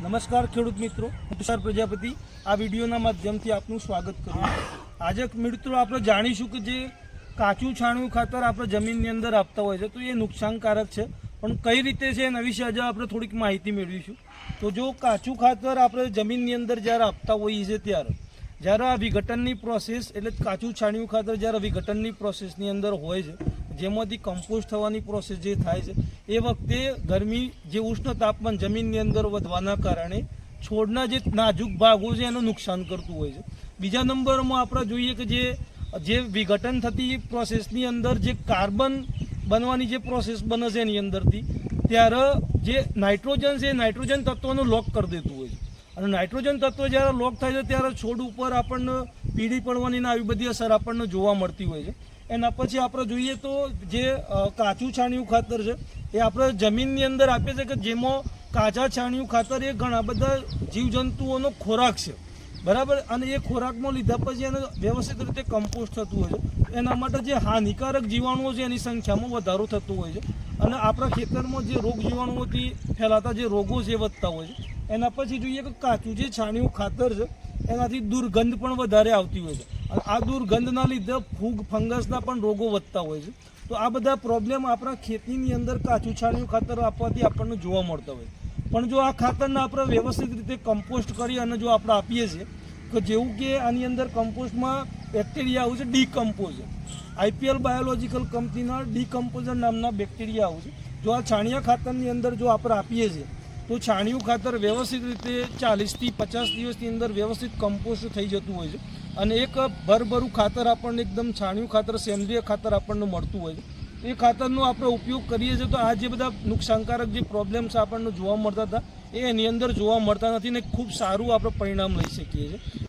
નમસ્કાર ખેડૂત મિત્રો, હું તુષાર પ્રજાપતિ. આ વિડીયોના માધ્યમથી આપનું સ્વાગત કરું. આજે મિત્રો આપણે જાણીશું કે જે કાચું છાણિયું ખાતર આપણે જમીનની અંદર આપતા હોય છે, તો એ નુકસાનકારક છે. પણ કઈ રીતે છે એના વિશે આજે આપણે થોડીક માહિતી મેળવીશું. તો જો કાચું ખાતર આપણે જમીનની અંદર જ્યારે આપતા હોઈએ છીએ ત્યારે, જ્યારે આ વિઘટનની પ્રોસેસ એટલે કાચું છાણિયું ખાતર જ્યારે વિઘટનની પ્રોસેસની અંદર હોય છે, જેમાંથી કમ્પોસ્ટ થવાની પ્રોસેસ જે થાય છે એ વખતે ગરમી જે ઉષ્ણ તાપમાન જમીનની અંદર વધવાના કારણે છોડના જે નાજુક ભાગો છે એનું નુકસાન કરતું હોય છે. બીજા નંબરમાં આપણે જોઈએ કે જે જે વિઘટન થતી પ્રોસેસની અંદર જે કાર્બન બનવાની જે પ્રોસેસ બને છે એની અંદરથી, ત્યારે જે નાઇટ્રોજન છે એ નાઇટ્રોજન તત્વોનું લોક કરી દેતું હોય છે. અને નાઇટ્રોજન તત્વ જ્યારે લોક થાય છે ત્યારે છોડ ઉપર આપણને પીળી પડવાની આવી બધી અસર આપણને જોવા મળતી હોય છે. એના પછી આપણે જોઈએ તો જે કાચું છાણિયું ખાતર છે એ આપણે જમીનની અંદર આપીએ છીએ કે જેમાં કાચા છાણિયું ખાતર એ ઘણા બધા જીવજંતુઓનો ખોરાક છે. બરાબર? અને એ ખોરાકમાં લીધા પછી એને વ્યવસ્થિત રીતે કમ્પોસ્ટ થતું હોય છે. એના માટે જે હાનિકારક જીવાણુઓ છે એની સંખ્યામાં વધારો થતો હોય છે. અને આપણા ખેતરમાં જે રોગ જીવાણુઓથી ફેલાતા જે રોગો છે વધતા હોય છે. એના પછી જોઈએ કે કાચું જે છાણિયું ખાતર છે, એનાથી દુર્ગંધ પણ વધારે આવતી હોય છે. આ દુર્ગંધના લીધે ફૂગ, ફંગસના પણ રોગો વધતા હોય છે. તો આ બધા પ્રોબ્લેમ આપણા ખેતીની અંદર કાચું છાણિયું ખાતર આપવાથી આપણને જોવા મળતા હોય પણ જો આ ખાતરને આપણે વ્યવસ્થિત રીતે કમ્પોસ્ટ કરી અને જો આપણે આપીએ છીએ કે જેવું કે આની અંદર કમ્પોસ્ટમાં બેક્ટેરિયા આવું છે ડીકમ્પોઝર આઈપીએલ બાયોલોજીકલ કંપનીના ડીકમ્પોઝર નામના બેક્ટેરિયા આવું છે. જો આ છાણિયા ખાતરની અંદર જો આપણે આપીએ છીએ તો છાણિયું ખાતર વ્યવસ્થિત રીતે ચાલીસથી પચાસ દિવસની અંદર વ્યવસ્થિત કમ્પોસ્ટ થઈ જતું હોય છે. અને એક ભરભરું ખાતર આપણને એકદમ છાણિયું ખાતર, સેન્દ્રિય ખાતર આપણને મળતું હોય છે. એ ખાતરનો આપણે ઉપયોગ કરીએ છીએ તો આ જે બધા નુકસાનકારક જે પ્રોબ્લેમ્સ આપણને જોવા મળતા હતા, એ એની અંદર જોવા મળતા નથી ને ખૂબ સારું આપણે પરિણામ લઈ શકીએ છીએ.